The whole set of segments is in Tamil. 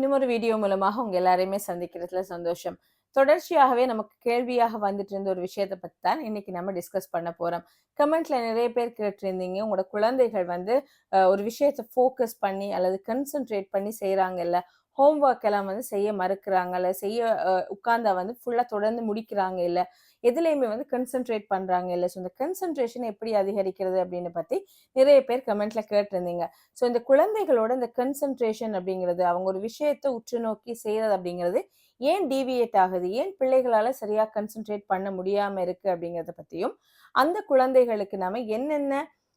இன்னும் ஒரு வீடியோ மூலமாக உங்க எல்லாரையுமே சந்திக்கிறதுல சந்தோஷம். தொடர்ச்சியாகவே நமக்கு கேள்வியாக வந்துட்டு இருந்த ஒரு விஷயத்தை பத்தி தான் இன்னைக்கு நம்ம டிஸ்கஸ் பண்ண போறோம். கமெண்ட்ல நிறைய பேர் கேட்டிருந்தீங்க. உங்களோட குழந்தைகள் வந்து ஒரு விஷயத்தை ஃபோக்கஸ் பண்ணி அல்லது கன்சென்ட்ரேட் பண்ணி ஹோம் ஹோம்ஒர்க் எல்லாம் வந்து செய்ய மறுக்கிறாங்க. இல்லை செய்ய உட்காந்தா உட்கார்ந்தா வந்து ஃபுல்லாக தொடர்ந்து முடிக்கிறாங்க இல்லை. எதுலேயுமே வந்து கன்சென்ட்ரேட் பண்ணுறாங்க இல்லை. ஸோ இந்த கன்சென்ட்ரேஷன் எப்படி அதிகரிக்கிறது அப்படின்னு பற்றி நிறைய பேர் கமெண்ட்ல கேட்டிருந்தீங்க. ஸோ இந்த குழந்தைகளோட இந்த கன்சென்ட்ரேஷன் அப்படிங்கிறது அவங்க ஒரு விஷயத்தை உற்று நோக்கி செய்கிறது அப்படிங்கிறது ஏன் டீவியேட் ஆகுது? ஏன் பிள்ளைகளால் சரியாக கன்சென்ட்ரேட் பண்ண முடியாமல் இருக்குது அப்படிங்கிறத பற்றியும் அந்த குழந்தைகளுக்கு நாம என்னென்ன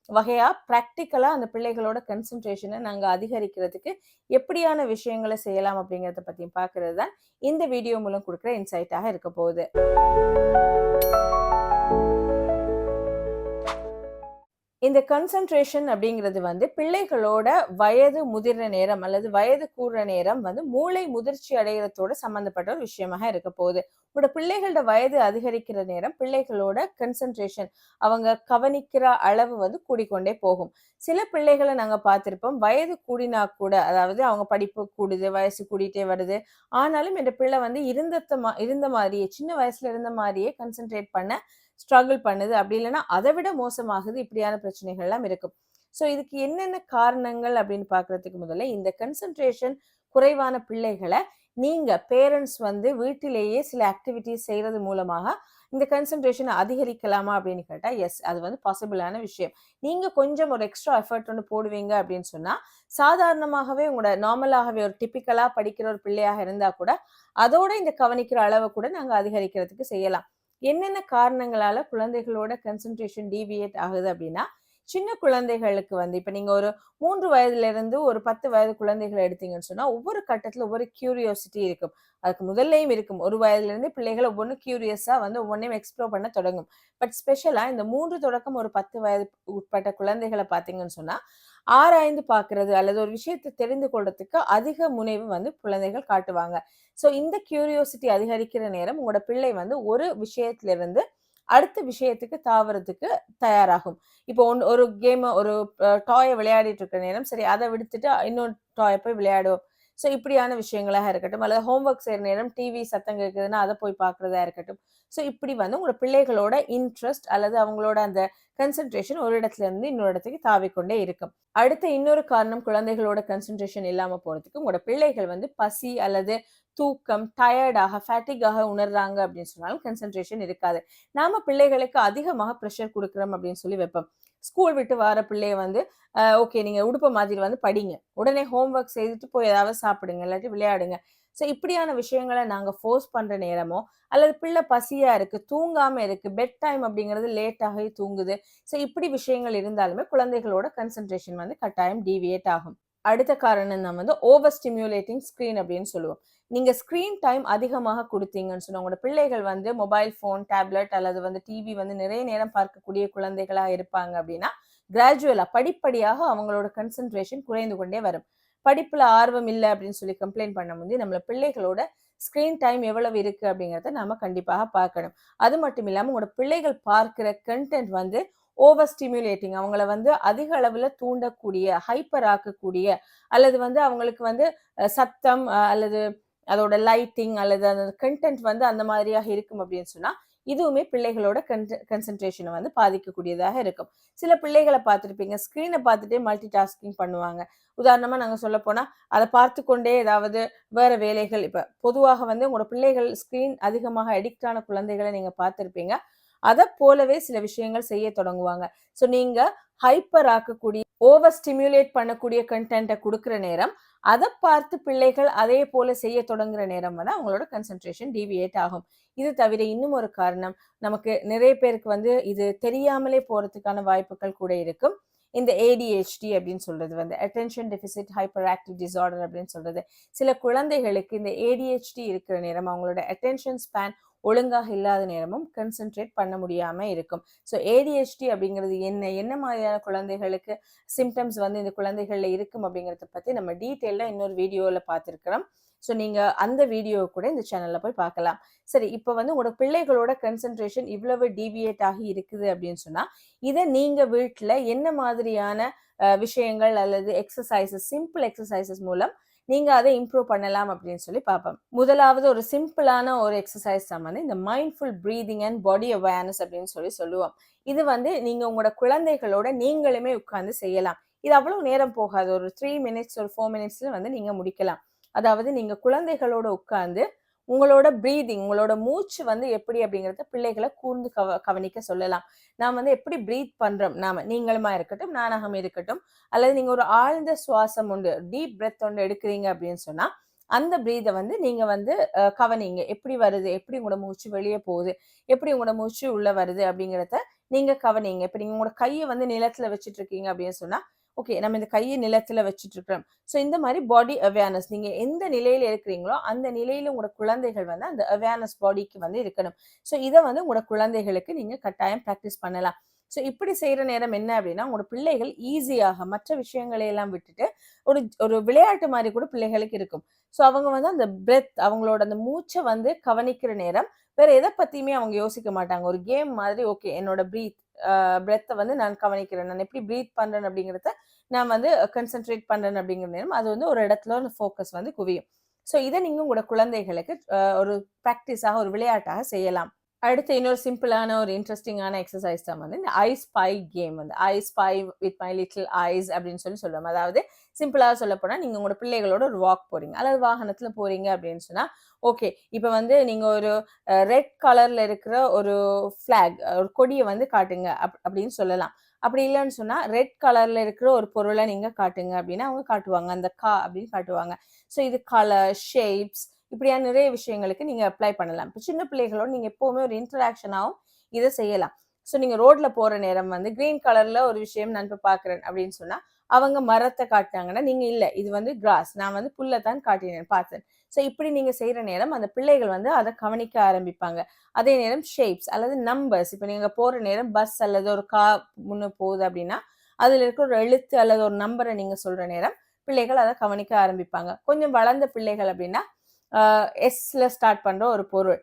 வகையா ப்ராக்டிக்கலா அந்த பிள்ளைகளோட கன்சென்ட்ரேஷனை நாங்க அதிகரிக்கிறதுக்கு எப்படியான விஷயங்களை செய்யலாம் அப்படிங்கறத பத்தியும் பார்க்கறது தான் இந்த வீடியோ மூலம் கொடுக்குற இன்சைட்டாக இருக்க போகுது. இந்த கன்சென்ட்ரேஷன் அப்படிங்கிறது வந்து பிள்ளைகளோட வயது முதிர்ற நேரம் அல்லது வயது கூடுற நேரம் வந்து மூளை முதிர்ச்சி அடைகிறதோட சம்மந்தப்பட்ட ஒரு விஷயமாக இருக்க போகுது. உங்களோட பிள்ளைகளோட வயது அதிகரிக்கிற நேரம் பிள்ளைகளோட கன்சென்ட்ரேஷன் அவங்க கவனிக்கிற அளவு வந்து கூடிக்கொண்டே போகும். சில பிள்ளைகளை நாங்க பார்த்திருப்போம் வயது கூடினா கூட அதாவது அவங்க படிப்பு கூடுது வயசு கூடிட்டே வருது. ஆனாலும் இந்த பிள்ளை வந்து இருந்த மா இருந்த மாதிரியே சின்ன வயசுல இருந்த மாதிரியே கன்சென்ட்ரேட் பண்ண ஸ்ட்ரகிள் பண்ணுது. அப்படி இல்லைன்னா அதை விட மோசமாகுது. இப்படியான பிரச்சனைகள் எல்லாம் இருக்கும் ஸோ இதுக்கு என்னென்ன காரணங்கள் அப்படின்னு பார்க்குறதுக்கு முதல்ல இந்த கன்சென்ட்ரேஷன் குறைவான பிள்ளைகளை நீங்க பேரண்ட்ஸ் வந்து வீட்டிலேயே சில ஆக்டிவிட்டிஸ் செய்யறது மூலமாக இந்த கன்சன்ட்ரேஷனை அதிகரிக்கலாமா அப்படின்னு கேட்டால் எஸ் அது வந்து பாசிபிளான விஷயம். நீங்க கொஞ்சம் ஒரு எக்ஸ்ட்ரா எஃபர்ட் ஒன்று போடுவீங்க அப்படின்னு சொன்னா சாதாரணமாகவே உங்களோட நார்மலாகவே ஒரு டிப்பிக்கலா படிக்கிற ஒரு பிள்ளையாக இருந்தா கூட அதோட இந்த கவனிக்கிற அளவை கூட நாங்க அதிகரிக்கிறதுக்கு செய்யலாம். என்னென்ன காரணங்களால குழந்தைகளோட கன்சென்ட்ரேஷன் டீவியேட் ஆகுது அப்படின்னா சின்ன குழந்தைகளுக்கு வந்து இப்போ நீங்கள் ஒரு மூன்று வயதுலேருந்து ஒரு பத்து வயது குழந்தைகளை எடுத்தீங்கன்னு சொன்னால் ஒவ்வொரு கட்டத்தில் ஒவ்வொரு கியூரியோசிட்டி இருக்கும். அதுக்கு முதல்லையும் இருக்கும். ஒரு வயதுலேருந்து பிள்ளைகள் ஒவ்வொன்றும் க்யூரியஸாக வந்து ஒவ்வொன்றையும் எக்ஸ்ப்ளோர் பண்ண தொடங்கும். பட் ஸ்பெஷலாக இந்த மூன்று தொடக்கம் ஒரு பத்து வயது உட்பட்ட குழந்தைகளை பார்த்தீங்கன்னு சொன்னால் ஆராய்ந்து பார்க்கறது அல்லது ஒரு விஷயத்தை தெரிந்து கொள்றதுக்கு அதிக முனைவு வந்து குழந்தைகள் காட்டுவாங்க. ஸோ இந்த கியூரியோசிட்டி அதிகரிக்கிற நேரம் உங்களோட பிள்ளை வந்து ஒரு விஷயத்துல இருந்து அடுத்த விஷயத்துக்கு தாவறதுக்கு தயாராகும். இப்போ ஒன் ஒரு கேம் ஒரு டாயை விளையாடிட்டு இருக்கிற நேரம் சரி அதை விடுத்துட்டு இன்னொரு டாயை போய் விளையாடுவோம். ஸோ இப்படியான விஷயங்களாக இருக்கட்டும். அல்லது ஹோம்ஒர்க் செய்கிற நேரம் டிவி சத்தம் கேட்குதுன்னா அதை போய் பார்க்குறதா இருக்கட்டும். ஸோ இப்படி வந்து உங்களோட பிள்ளைகளோட இன்ட்ரெஸ்ட் அல்லது அவங்களோட அந்த கன்சென்ட்ரேஷன் ஒரு இடத்துல இருந்து இன்னொரு இடத்துக்கு தாவிக்கொண்டே இருக்கும். அடுத்த இன்னொரு காரணம் குழந்தைகளோட கன்சென்ட்ரேஷன் இல்லாமல் போகிறதுக்கு உங்களோட பிள்ளைகள் வந்து பசி அல்லது தூக்கம் டயர்டாக ஃபேட்டிக்காக உணர்றாங்க அப்படின்னு சொன்னாலும் கன்சென்ட்ரேஷன் இருக்காது. நாம பிள்ளைகளுக்கு அதிகமாக ப்ரெஷர் கொடுக்குறோம் அப்படின்னு சொல்லி வைப்போம். ஸ்கூல் விட்டு வர பிள்ளைய வந்து ஓகே நீங்கள் உடுப்ப மாதிரி வந்து படிங்க. உடனே ஹோம்ஒர்க் செய்துட்டு போய் ஏதாவது சாப்பிடுங்க இல்லாட்டி விளையாடுங்க. ஸோ இப்படியான விஷயங்களை நாங்கள் ஃபோர்ஸ் பண்ணுற நேரமோ அல்லது பிள்ளை பசியாக இருக்குது தூங்காமல் இருக்குது பெட் டைம் அப்படிங்கிறது லேட்டாகி தூங்குது. ஸோ இப்படி விஷயங்கள் இருந்தாலுமே குழந்தைகளோட கன்சென்ட்ரேஷன் வந்து கட்டாயம் டீவியேட் ஆகும். அடுத்த காரணம் நம்ம வந்து ஓவர் ஸ்டிமுலேட்டிங் ஸ்க்ரீன் அப்படின்னு சொல்லுவோம். நீங்க ஸ்க்ரீன் டைம் அதிகமாக கொடுத்தீங்கன்னு சொன்னா உங்களோட பிள்ளைகள் வந்து மொபைல் ஃபோன் டேப்லெட் அல்லது வந்து டிவி வந்து நிறைய நேரம் பார்க்கக்கூடிய குழந்தைகளா இருப்பாங்க அப்படின்னா கிராஜுவலா படிப்படியாக அவங்களோட கன்சென்ட்ரேஷன் குறைந்து கொண்டே வரும். படிப்புல ஆர்வம் இல்லை அப்படின்னு சொல்லி கம்ப்ளைண்ட் பண்ண முடியும் நம்மள பிள்ளைகளோட ஸ்க்ரீன் டைம் எவ்வளவு இருக்கு அப்படிங்கிறத நாம கண்டிப்பாக பார்க்கணும். அது மட்டும் இல்லாமல் உங்களோட பிள்ளைகள் பார்க்கிற கண்டென்ட் வந்து ஓவர் ஸ்டிமுலேட்டிங் அவங்கள வந்து அதிக அளவுல தூண்டக்கூடிய ஹைப்பர் ஆக்கக்கூடிய அல்லது வந்து அவங்களுக்கு வந்து சத்தம் அல்லது அதோட லைட்டிங் அல்லது அந்த கண்டென்ட் வந்து அந்த மாதிரியாக இருக்கும் அப்படின்னு சொன்னா இதுவுமே பிள்ளைகளோட கன்சென்ட்ரேஷனை வந்து பாதிக்கக்கூடியதாக இருக்கும். சில பிள்ளைகளை பார்த்துருப்பீங்க ஸ்க்ரீனை பார்த்துட்டே மல்டி டாஸ்கிங் பண்ணுவாங்க. உதாரணமா நாங்க சொல்ல போனா அதை பார்த்து கொண்டே ஏதாவது வேற வேலைகள் இப்ப பொதுவாக வந்து உங்களோட பிள்ளைகள் ஸ்க்ரீன் அதிகமாக அடிக்ட் ஆன குழந்தைகளை நீங்க பார்த்துருப்பீங்க. அதை போலவே சில விஷயங்கள் செய்ய தொடங்குவாங்க. ஸோ நீங்க ஹைப்பர் ஆக்கக்கூடிய ஓவர் ஸ்டிமுலேட் பண்ணக்கூடிய கண்டென்ட்டை கொடுக்குற நேரம் அதை பார்த்து பிள்ளைகள் அதே போல செய்ய தொடங்குற நேரம் வந்து அவங்களோட கன்சென்ட்ரேஷன் டிவியேட் ஆகும். இது தவிர இன்னும் ஒரு காரணம் நமக்கு நிறைய பேருக்கு வந்து இது தெரியாமலே போறதுக்கான வாய்ப்புகள் கூட இருக்கும். இந்த ஏடிஹெச்டி அப்படின்னு சொல்றது வந்து அட்டென்ஷன் டெபிசிட் ஹைப்பர் ஆக்டிவ் டிசார்டர் அப்படின்னு சொல்றது. சில குழந்தைகளுக்கு இந்த ஏடிஹெச்டி இருக்கிற நேரம் அவங்களோட அட்டென்ஷன் ஸ்பேன் ஒழுங்காக இல்லாத நேரமும் கன்சென்ட்ரேட் பண்ண முடியாம இருக்கும். ஸோ ஏடிஹெச்டி அப்படிங்கிறது என்ன என்ன மாதிரியான குழந்தைகளுக்கு சிம்டம்ஸ் வந்து இந்த குழந்தைகள்ல இருக்கும் அப்படிங்கிறத பத்தி நம்ம டீட்டெயிலாக இன்னொரு வீடியோவில் பார்த்துருக்கிறோம். ஸோ நீங்கள் அந்த வீடியோ கூட இந்த சேனலில் போய் பார்க்கலாம். சரி இப்போ வந்து உங்களோட பிள்ளைகளோட கன்சென்ட்ரேஷன் இவ்வளவு டிவியேட் ஆகி இருக்குது அப்படின்னு சொன்னால் இதை நீங்கள் வீட்டில் என்ன மாதிரியான விஷயங்கள் அல்லது எக்ஸசைசஸ் சிம்பிள் எக்ஸசைசஸ் மூலம் நீங்கள் அதை இம்ப்ரூவ் பண்ணலாம் அப்படின்னு சொல்லி பார்ப்போம். முதலாவது ஒரு சிம்பிளான ஒரு எக்ஸசைஸ் தான் வந்து இந்த mindful breathing and body awareness அப்படின்னு சொல்லி சொல்லுவோம். இது வந்து நீங்கள் உங்களோட குழந்தைகளோட நீங்களுமே உட்காந்து செய்யலாம். இது அவ்வளோ நேரம் போகாது. ஒரு த்ரீ மினிட்ஸ் ஒரு ஃபோர் மினிட்ஸில் வந்து நீங்கள் முடிக்கலாம். அதாவது நீங்க குழந்தைகளோட உட்கார்ந்து உங்களோட ப்ரீதிங் உங்களோட மூச்சு வந்து எப்படி அப்படிங்கறத பிள்ளைகளை கூர்ந்து கவ கவனிக்க சொல்லலாம். நாம் வந்து எப்படி ப்ரீத் பண்றோம்? நாம நீங்களுமா இருக்கட்டும் நானாகம் இருக்கட்டும் அல்லது நீங்க ஒரு ஆழ்ந்த சுவாசம் உண்டு டீப் பிரெத் ஒன்று எடுக்கிறீங்க அப்படின்னு சொன்னா அந்த ப்ரீதை வந்து நீங்க வந்து கவனிங்க. எப்படி வருது? எப்படி உங்களோட மூச்சு வெளியே போகுது? எப்படி உங்களோட மூச்சு உள்ள வருது அப்படிங்கிறத நீங்க கவனிங்க. இப்ப நீங்க உங்களோட கையை வந்து நிலத்துல வச்சுட்டு இருக்கீங்க அப்படின்னு சொன்னா ஓகே நம்ம இந்த கையை நிலத்துல வச்சுட்டு இருக்கிறோம் ஸோ இந்த மாதிரி பாடி அவேர்னஸ் நீங்க எந்த நிலையில இருக்கிறீங்களோ அந்த நிலையில உங்களோட குழந்தைகள் வந்து அந்த அவேர்னஸ் பாடிக்கு வந்து இருக்கணும். ஸோ இதை வந்து உங்களோட குழந்தைகளுக்கு நீங்க கட்டாயம் ப்ராக்டிஸ் பண்ணலாம். ஸோ இப்படி செய்யற நேரம் என்ன அப்படின்னா உங்களோட பிள்ளைகள் ஈஸியாக மற்ற விஷயங்களை எல்லாம் விட்டுட்டு ஒரு ஒரு விளையாட்டு மாதிரி கூட பிள்ளைகளுக்கு இருக்கும். ஸோ அவங்க வந்து அந்த பிரெத் அவங்களோட அந்த மூச்சை வந்து கவனிக்கிற நேரம் வேற எதை பத்தியுமே அவங்க யோசிக்க மாட்டாங்க. ஒரு கேம் மாதிரி ஓகே என்னோட ப்ரீத் பிரெத்தை வந்து நான் கவனிக்கிறேன். நான் எப்படி ப்ரீத் பண்ணுறேன் அப்படிங்கிறத நான் வந்து கன்சென்ட்ரேட் பண்ணுறேன் அப்படிங்கிற நேரம் அது வந்து ஒரு இடத்துல ஒரு ஃபோக்கஸ் வந்து குவியும். ஸோ இதை நீங்கள் உங்களோட குழந்தைகளுக்கு ஒரு ப்ராக்டிஸாக ஒரு விளையாட்டாக செய்யலாம். அடுத்து இன்னொரு சிம்பிளான ஒரு இன்ட்ரெஸ்டிங்கான எக்ஸசைஸ் தான் வந்து இந்த ஐ ஸ்பை கேம் வந்து I spy with my little eyes அப்படின்னு சொல்லி சொல்லுவோம் அதாவது சிம்பிளாக சொல்ல போனால் நீங்கள் உங்களோட பிள்ளைகளோட ஒரு வாக் போகிறீங்க அல்லது வாகனத்தில் போகிறீங்க அப்படின்னு சொன்னால் ஓகே இப்போ வந்து நீங்கள் ஒரு ரெட் கலரில் இருக்கிற ஒரு ஃப்ளாக் ஒரு கொடியை வந்து காட்டுங்க. அப் அப்படின்னு சொல்லலாம். அப்படி இல்லைன்னு சொன்னால் ரெட் கலரில் இருக்கிற ஒரு பொருளை நீங்கள் காட்டுங்க அப்படின்னா அவங்க காட்டுவாங்க. அந்த கா அப்படின்னு காட்டுவாங்க. ஸோ இது கலர் ஷேப்ஸ் இப்படியான நிறைய விஷயங்களுக்கு நீங்கள் அப்ளை பண்ணலாம். இப்போ சின்ன பிள்ளைகளோட நீங்கள் எப்போவுமே ஒரு இன்டராக்ஷனாகவும் இதை செய்யலாம். ஸோ நீங்கள் ரோட்ல போகிற நேரம் வந்து கிரீன் கலரில் ஒரு விஷயம் நான் இப்போ பார்க்குறேன் அப்படின்னு சொன்னால் அவங்க மரத்தை காட்டினாங்கன்னா நீங்கள் இல்லை இது வந்து கிராஸ் நான் வந்து புல்லை தான் காட்டினேன் பார்த்தேன். ஸோ இப்படி நீங்கள் செய்கிற நேரம் அந்த பிள்ளைகள் வந்து அதை கவனிக்க ஆரம்பிப்பாங்க. அதே நேரம் ஷேப்ஸ் அல்லது நம்பர்ஸ் இப்போ நீங்கள் போகிற நேரம் பஸ் அல்லது ஒரு கா முன்னே போகுது அப்படின்னா அதில் இருக்கிற ஒரு எழுத்து அல்லது ஒரு நம்பரை நீங்கள் சொல்கிற நேரம் பிள்ளைகள் அதை கவனிக்க ஆரம்பிப்பாங்க. கொஞ்சம் வளர்ந்த பிள்ளைகள் அப்படின்னா எஸ்ல ஸ்டார்ட் பண்ற ஒரு பொருள்.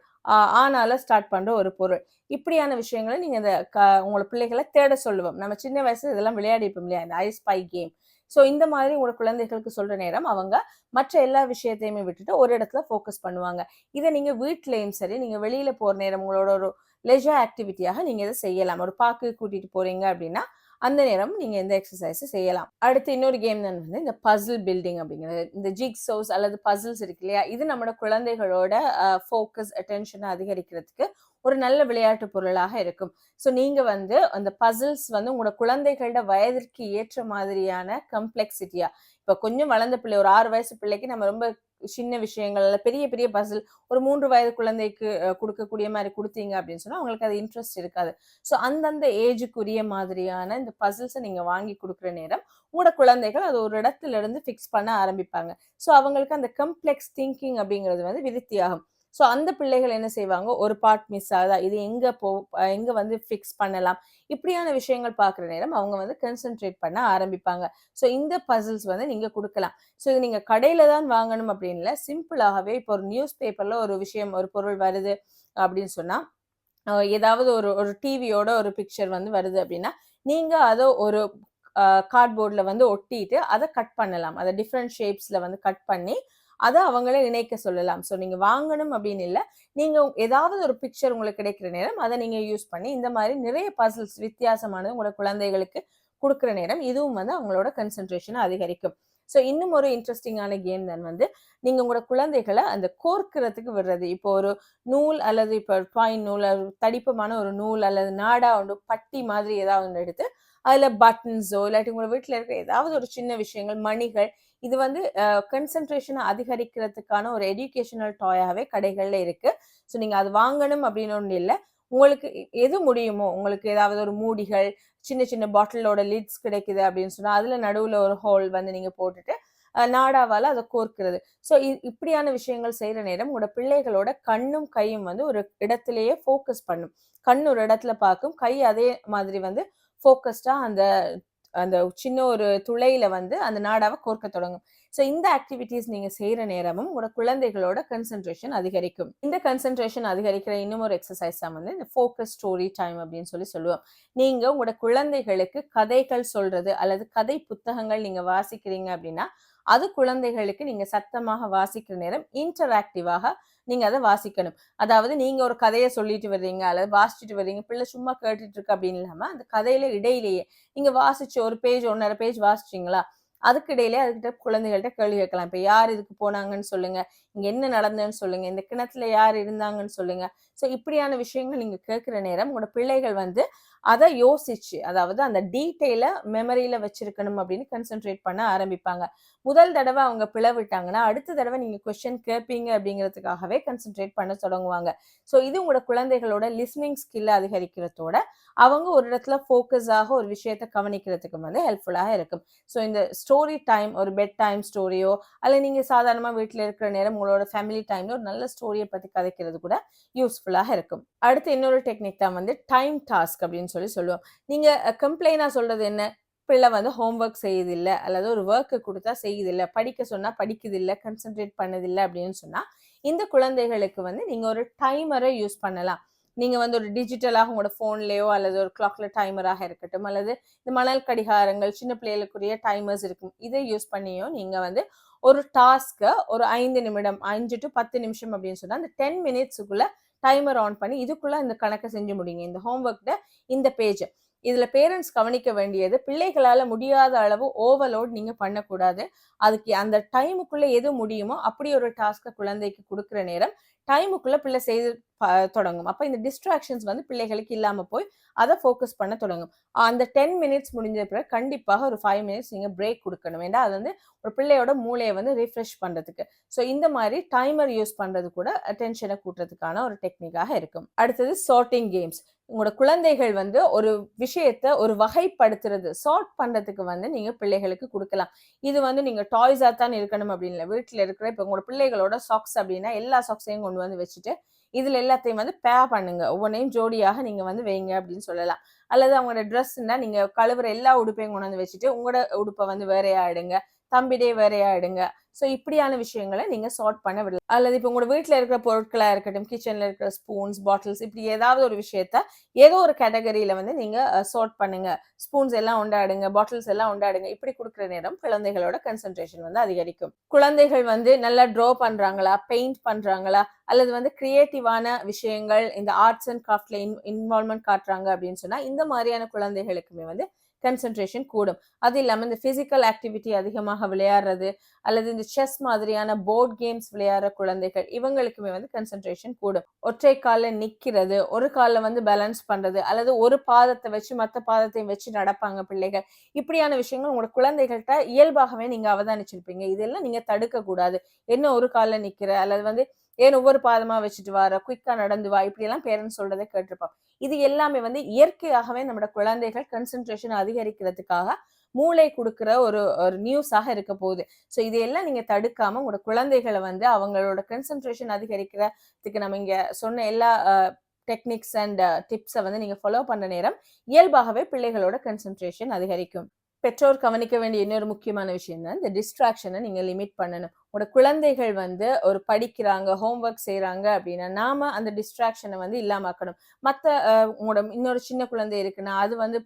ஆனால ஸ்டார்ட் பண்ற ஒரு பொருள். இப்படியான விஷயங்களை நீங்க இந்த க உங்களோட பிள்ளைகளை தேட சொல்லுவோம். நம்ம சின்ன வயசுல இதெல்லாம் விளையாடிப்போம் இல்லையா? இந்த ஐஸ் பை கேம் ஸோ இந்த மாதிரி உங்களோட குழந்தைகளுக்கு சொல்ற நேரம் அவங்க மற்ற எல்லா விஷயத்தையுமே விட்டுட்டு ஒரு இடத்துல ஃபோக்கஸ் பண்ணுவாங்க. இதை நீங்க வீட்லயும் சரி நீங்க வெளியில போற நேரம் உங்களோட ஒரு லெஜர் ஆக்டிவிட்டியாக நீங்க இதை செய்யலாம். ஒரு பார்க்கு கூட்டிட்டு போறீங்க அப்படின்னா அந்த நேரம் நீங்கள் இந்த எக்ஸசைஸ் செய்யலாம். அடுத்து இன்னொரு கேம் தான் வந்து இந்த பசில் பில்டிங் அப்படிங்கிறது. இந்த ஜிக் சோஸ் அல்லது பசில்ஸ் இருக்கு இல்லையா? இது நம்மளோட குழந்தைகளோட ஃபோக்கஸ் அட்டென்ஷனை அதிகரிக்கிறதுக்கு ஒரு நல்ல விளையாட்டு பொருளாக இருக்கும். ஸோ நீங்கள் வந்து அந்த பசில்ஸ் வந்து உங்களோட குழந்தைகளோட வயதிற்கு ஏற்ற மாதிரியான கம்ப்ளெக்சிட்டியா இப்போ கொஞ்சம் வளர்ந்த பிள்ளை ஒரு ஆறு வயசு பிள்ளைக்கு நம்ம ரொம்ப சின்ன விஷயங்கள் பெரிய பெரிய பசில் ஒரு மூன்று வயது குழந்தைக்கு கொடுக்கக்கூடிய மாதிரி கொடுத்தீங்க அப்படின்னு சொன்னா அவங்களுக்கு அது இன்ட்ரெஸ்ட் இருக்காது. ஸோ அந்தந்த ஏஜுக்குரிய மாதிரியான இந்த பசில்ஸை நீங்க வாங்கி கொடுக்குற நேரம் உங்களோட குழந்தைகள் அது ஒரு இடத்துல இருந்து ஃபிக்ஸ் பண்ண ஆரம்பிப்பாங்க. ஸோ அவங்களுக்கு அந்த கம்ப்ளெக்ஸ் திங்கிங் அப்படிங்கிறது வந்து விருத்தியாகும். ஸோ அந்த பிள்ளைகள் என்ன செய்வாங்க? ஒரு பார்ட் மிஸ் ஆகுதா? இது எங்கே போ எங்கே வந்து ஃபிக்ஸ் பண்ணலாம்? இப்படியான விஷயங்கள் பார்க்குற நேரம் அவங்க வந்து கன்சென்ட்ரேட் பண்ண ஆரம்பிப்பாங்க. ஸோ இந்த பசில்ஸ் வந்து நீங்கள் கொடுக்கலாம். ஸோ இது நீங்கள் கடையில் தான் வாங்கணும் அப்படின்னு இல்லை சிம்பிளாகவே இப்போ ஒரு நியூஸ் பேப்பரில் ஒரு விஷயம் ஒரு பொருள் வருது அப்படின்னு சொன்னால் ஏதாவது ஒரு ஒரு டிவியோட ஒரு பிக்சர் வந்து வருது அப்படின்னா நீங்கள் அதை ஒரு கார்ட்போர்டில் வந்து ஒட்டிட்டு அதை கட் பண்ணலாம். அதை டிஃப்ரெண்ட் ஷேப்ஸில் வந்து கட் பண்ணி அதை அவங்களே நினைக்க சொல்லலாம். ஸோ நீங்கள் வாங்கணும் அப்படின்னு இல்லை. நீங்கள் ஏதாவது ஒரு பிக்சர் உங்களுக்கு கிடைக்கிற நேரம் அதை நீங்கள் யூஸ் பண்ணி இந்த மாதிரி நிறைய பசில்ஸ் வித்தியாசமானது உங்களோட குழந்தைகளுக்கு கொடுக்குற நேரம் இதுவும் வந்து அவங்களோட கன்சன்ட்ரேஷனை அதிகரிக்கும். ஸோ இன்னும் ஒரு இன்ட்ரெஸ்டிங்கான கேம் தான் வந்து நீங்கள் உங்களோட குழந்தைகளை அந்த கோர்க்கிறதுக்கு விடுறது. இப்போ ஒரு நூல் அல்லது இப்போ பாயின் நூல் தடிப்பமான ஒரு நூல் அல்லது நாடா ஒன்று பட்டி மாதிரி ஏதாவது ஒன்று எடுத்து அதில் பட்டன்ஸோ இல்லாட்டி உங்களோட வீட்டில் இருக்க ஏதாவது ஒரு சின்ன விஷயங்கள் மணிகள் இது வந்து கன்சன்ட்ரேஷனை அதிகரிக்கிறதுக்கான ஒரு எஜுகேஷனல் டாயாகவே கடைகளில் இருக்குது ஸோ நீங்கள் அது வாங்கணும் அப்படின்னு இல்லை. உங்களுக்கு எது முடியுமோ உங்களுக்கு ஏதாவது ஒரு மூடிகள் சின்ன சின்ன பாட்டிலோட லிட்ஸ் கிடைக்குது அப்படின்னு சொன்னால் அதில் நடுவில் ஒரு ஹோல் வந்து நீங்கள் போட்டுட்டு நாடாவால் அதை கோர்க்கிறது. ஸோ இப்படியான விஷயங்கள் செய்கிற நேரம் உங்களோட பிள்ளைகளோட கண்ணும் கையும் வந்து ஒரு இடத்துலையே ஃபோக்கஸ் பண்ணும். கண் ஒரு இடத்துல பார்க்கும். கை அதே மாதிரி வந்து ஃபோக்கஸ்டாக அந்த அந்த சின்ன ஒரு துளையில வந்து அந்த நாடாவை கோர்க்க தொடங்கும். ஸோ இந்த ஆக்டிவிட்டீஸ் நீங்க செய்யற நேரமும் உங்களோட குழந்தைகளோட கன்சென்ட்ரேஷன் அதிகரிக்கும். இந்த கன்சென்ட்ரேஷன் அதிகரிக்கிற இன்னும் ஒரு எக்ஸசைஸ் தான் வந்து இந்த ஃபோக்கஸ் ஸ்டோரி டைம் அப்படின்னு சொல்லி சொல்லுவோம். நீங்க உங்களோட குழந்தைகளுக்கு கதைகள் சொல்றது அல்லது கதை புத்தகங்கள் நீங்க வாசிக்கிறீங்க அப்படின்னா அது குழந்தைகளுக்கு நீங்க சத்தமாக வாசிக்கிற நேரம் இன்டராக்டிவாக நீங்க அதை வாசிக்கணும். அதாவது நீங்க ஒரு கதையை சொல்லிட்டு வர்றீங்க அல்லது வாசிச்சுட்டு வர்றீங்க பிள்ளை சும்மா கேட்டுட்டு இருக்கு அப்படின்னு இல்லாம அந்த கதையில இடையிலேயே நீங்க வாசிச்சு ஒரு பேஜ் ஒன்னரை பேஜ் வாசிச்சீங்களா? அதுக்கு இடையிலே அதுக்கிட்ட குழந்தைகள்கிட்ட கேள்வி கேட்கலாம். இப்ப யார் இதுக்கு போனாங்கன்னு சொல்லுங்க. இங்க என்ன நடந்ததுன்னு சொல்லுங்க. இந்த கிணத்துல யார் இருந்தாங்கன்னு சொல்லுங்க. ஸோ இப்படியான விஷயங்கள் நீங்க கேட்கிற நேரம் உங்களோட பிள்ளைகள் வந்து அதை யோசிச்சு அதாவது அந்த டீட்டெயில மெமரியில வச்சிருக்கணும் அப்படின்னு கன்சென்ட்ரேட் பண்ண ஆரம்பிப்பாங்க. முதல் தடவை அவங்க பிளவிட்டாங்கன்னா அடுத்த தடவை நீங்க கொஸ்டின் கேட்பீங்க அப்படிங்கிறதுக்காகவே கன்சென்ட்ரேட் பண்ண தொடங்குவாங்க. ஸோ இது உங்களோட குழந்தைகளோட லிஸ்னிங் ஸ்கில்லை அதிகரிக்கிறதோட அவங்க ஒரு இடத்துல ஃபோக்கஸாக ஒரு விஷயத்த கவனிக்கிறதுக்கு வந்து ஹெல்ப்ஃபுல்லாக இருக்கும். ஸோ இந்த ஸ்டோரி டைம் ஒரு பெட் டைம் ஸ்டோரியோ அல்ல நீங்க சாதாரணமாக வீட்டில் இருக்கிற நேரம் உங்களோட ஃபேமிலி டைம்ல ஒரு நல்ல ஸ்டோரியை பற்றி கதைக்கிறது கூட யூஸ்ஃபுல்லாக இருக்கும். அடுத்து இன்னொரு டெக்னிக் தான் வந்து டைம் டாஸ்க் அப்படின்னு சொல்லி சொல்லுவோம். நீங்க கம்ப்ளைனா சொல்றது என்ன? பிள்ளை வந்து ஹோம்ஒர்க் செய்யுதில்லை அல்லது ஒரு ஒர்க்கு கொடுத்தா செய்யுதில்லை படிக்க சொன்னால் படிக்குதில்லை கன்சென்ட்ரேட் பண்ணதில்லை அப்படின்னு சொன்னால் இந்த குழந்தைகளுக்கு வந்து நீங்கள் ஒரு டைமரை யூஸ் பண்ணலாம். நீங்கள் வந்து ஒரு டிஜிட்டலாக உங்களோட ஃபோன்லேயோ அல்லது ஒரு கிளாக்ல டைமராக இருக்கட்டும் அல்லது இந்த மணல் கடிகாரங்கள் சின்ன பிள்ளைகளுக்குரிய டைமர்ஸ் இருக்கும் இதை யூஸ் பண்ணியோ நீங்கள் வந்து ஒரு டாஸ்க்கை ஒரு ஐந்து நிமிடம் அஞ்சு டு பத்து நிமிஷம் அப்படின்னு சொன்னால் அந்த டென் மினிட்ஸுக்குள்ளே டைமர் ஆன் பண்ணி இதுக்குள்ள இந்த கணக்கை செஞ்சு முடியுங்க. இந்த ஹோம்ஒர்க்ட இந்த பேஜ் இதுல பேரண்ட்ஸ் கவனிக்க வேண்டியது பிள்ளைகளால முடியாத அளவு ஓவர்லோட் நீங்க பண்ணக்கூடாது. அதுக்கு அந்த டைமுக்குள்ள எது முடியுமோ அப்படி ஒரு டாஸ்க்கை குழந்தைக்கு கொடுக்குற நேரம் டைமுக்குள்ள பிள்ளை செய்து தொடங்கும். அப்போ இந்த டிஸ்ட்ராக்ஷன்ஸ் வந்து பிள்ளைகளுக்கு இல்லாமல் போய் அதை ஃபோக்கஸ் பண்ண தொடங்கும். அந்த டென் மினிட்ஸ் முடிஞ்ச பிறகு கண்டிப்பாக ஒரு ஃபைவ் மினிட்ஸ் நீங்கள் பிரேக் கொடுக்கணும். ஏன்னா அது வந்து ஒரு பிள்ளையோட மூளையை வந்து ரிஃப்ரெஷ் பண்ணுறதுக்கு ஸோ இந்த மாதிரி டைமர் யூஸ் பண்ணுறது கூட அட்டென்ஷனை கூட்டுறதுக்கான ஒரு டெக்னிக்காக இருக்கும். அடுத்தது சார்ட்டிங் கேம்ஸ் உங்களோட குழந்தைகள் வந்து ஒரு விஷயத்த ஒரு வகைப்படுத்துறது சார்ட் பண்ணுறதுக்கு வந்து நீங்கள் பிள்ளைகளுக்கு கொடுக்கலாம். இது வந்து நீங்கள் டாய்ஸாக தான் இருக்கணும் அப்படின்னு இல்லை வீட்டில் இருக்கிற இப்போ உங்களோட பிள்ளைகளோட சாக்ஸ் அப்படின்னா எல்லா சாக்ஸையும் கொண்டு வந்து வச்சுட்டு இதில் எல்லாத்தையும் வந்து பே பண்ணுங்க. ஒவ்வொன்றையும் ஜோடியாக நீங்கள் வந்து வைங்க அப்படின்னு சொல்லலாம். அல்லது அவங்களோட ட்ரெஸ்ன்னா நீங்க கழுவுற எல்லா உடுப்பையும் கொண்டு வந்து வச்சுட்டு உங்களோட உடுப்பை வந்து வேறையா எடுங்க. தம்பிடே வேறையா ஸோ இப்படியான விஷயங்களை நீங்கள் சார்ட் பண்ண விடலாம். அல்லது இப்போ உங்களோட வீட்டில் இருக்கிற பொருட்களாக இருக்கட்டும் கிச்சனில் இருக்கிற ஸ்பூன்ஸ் பாட்டில்ஸ் இப்படி ஏதாவது ஒரு விஷயத்த ஏதோ ஒரு கேட்டகரியில் வந்து நீங்கள் சார்ட் பண்ணுங்க. ஸ்பூன்ஸ் எல்லாம் உண்டாடுங்க பாட்டில்ஸ் எல்லாம் உண்டாடுங்க. இப்படி கொடுக்குற நேரம் குழந்தைகளோட கன்சென்ட்ரேஷன் வந்து அதிகரிக்கும். குழந்தைகள் வந்து நல்லா ட்ரா பண்ணுறாங்களா பெயிண்ட் பண்ணுறாங்களா அல்லது வந்து கிரியேட்டிவான விஷயங்கள் இந்த ஆர்ட்ஸ் அண்ட் கிராஃப்ட்ல இன் இன்வால்மெண்ட் காட்டுறாங்க அப்படின்னு சொன்னால் இந்த மாதிரியான குழந்தைகளுக்குமே வந்து கன்சென்ட்ரேஷன் கூடும். அது இல்லாமல் இந்த ஃபிசிக்கல் ஆக்டிவிட்டி அதிகமாக விளையாடுறது அல்லது இந்த செஸ் மாதிரியான போர்ட் கேம்ஸ் விளையாடுற குழந்தைகள் இவங்களுக்குமே வந்து கன்சென்ட்ரேஷன் கூடும். ஒற்றை காலில் நிற்கிறது ஒரு காலில் வந்து பேலன்ஸ் பண்ணுறது அல்லது ஒரு பாதத்தை வச்சு மற்ற பாதத்தையும் வச்சு நடப்பாங்க பிள்ளைகள். இப்படியான விஷயங்கள் உங்களோட குழந்தைகள்கிட்ட இயல்பாகவே நீங்கள் அவதானிச்சிருப்பீங்க. இதெல்லாம் நீங்கள் தடுக்கக்கூடாது. என்ன ஒரு காலில் நிற்கிற அல்லது வந்து ஏன் ஒவ்வொரு பாதமாக வச்சுட்டு வர? குயிக்காக நடந்து வா. இப்படியெல்லாம் பேரண்ட்ஸ் சொல்றதை கேட்டிருப்போம் இது எல்லாமே வந்து இயற்கையாகவே நம்மளோட குழந்தைகள் கன்சென்ட்ரேஷன் அதிகரிக்கிறதுக்காக மூளை கொடுக்குற ஒரு ஒரு நியூஸாக இருக்க போகுது. ஸோ இதையெல்லாம் நீங்கள் தடுக்காமல் உங்களோட குழந்தைகளை வந்து அவங்களோட கன்சென்ட்ரேஷன் அதிகரிக்கிறதுக்கு நம்ம இங்கே சொன்ன எல்லா டெக்னிக்ஸ் அண்ட் டிப்ஸை வந்து நீங்கள் ஃபாலோ பண்ண நேரம் இயல்பாகவே பிள்ளைகளோட கன்சென்ட்ரேஷன் அதிகரிக்கும். பெற்றோர் கவனிக்க வேண்டிய இன்னொரு முக்கியமான விஷயம் தான் இந்த டிஸ்ட்ராக்ஷனை நீங்கள் லிமிட் பண்ணணும். உங்களோட குழந்தைகள் வந்து ஒரு படிக்கிறாங்க ஹோம்ஒர்க் செய்கிறாங்க அப்படின்னா நாம அந்த டிஸ்ட்ராக்ஷனை வந்து இல்லாமக்கணும் மற்ற உங்களோட இன்னொரு சின்ன குழந்தை இருக்குன்னா அது வந்து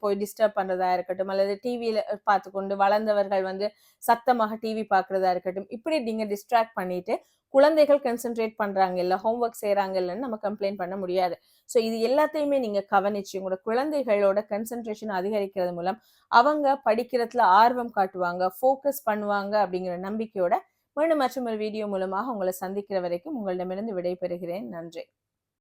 போய் டிஸ்டர்ப் பண்ணுறதா இருக்கட்டும் அல்லது டிவியில் பார்த்து கொண்டு வளர்ந்தவர்கள் வந்து சத்தமாக டிவி பார்க்குறதா இருக்கட்டும் இப்படி நீங்கள் டிஸ்ட்ராக்ட் பண்ணிட்டு குழந்தைகள் கன்சென்ட்ரேட் பண்ணுறாங்க இல்லை ஹோம்ஒர்க் செய்கிறாங்க இல்லைன்னு நம்ம கம்ப்ளைண்ட் பண்ண முடியாது. ஸோ இது எல்லாத்தையுமே நீங்கள் கவனிச்சு உங்களோட குழந்தைகளோட கன்சென்ட்ரேஷன் அதிகரிக்கிறது மூலம் அவங்க படிக்கிறதுல ஆர்வம் காட்டுவாங்க ஃபோக்கஸ் பண்ணுவாங்க அப்படிங்கிற நம்பிக்கையோட மீண்டும் மற்றும் ஒரு வீடியோ மூலமாக உங்களை சந்திக்கிற வரைக்கும் உங்களிடமிருந்து விடைபெறுகிறேன். நன்றி.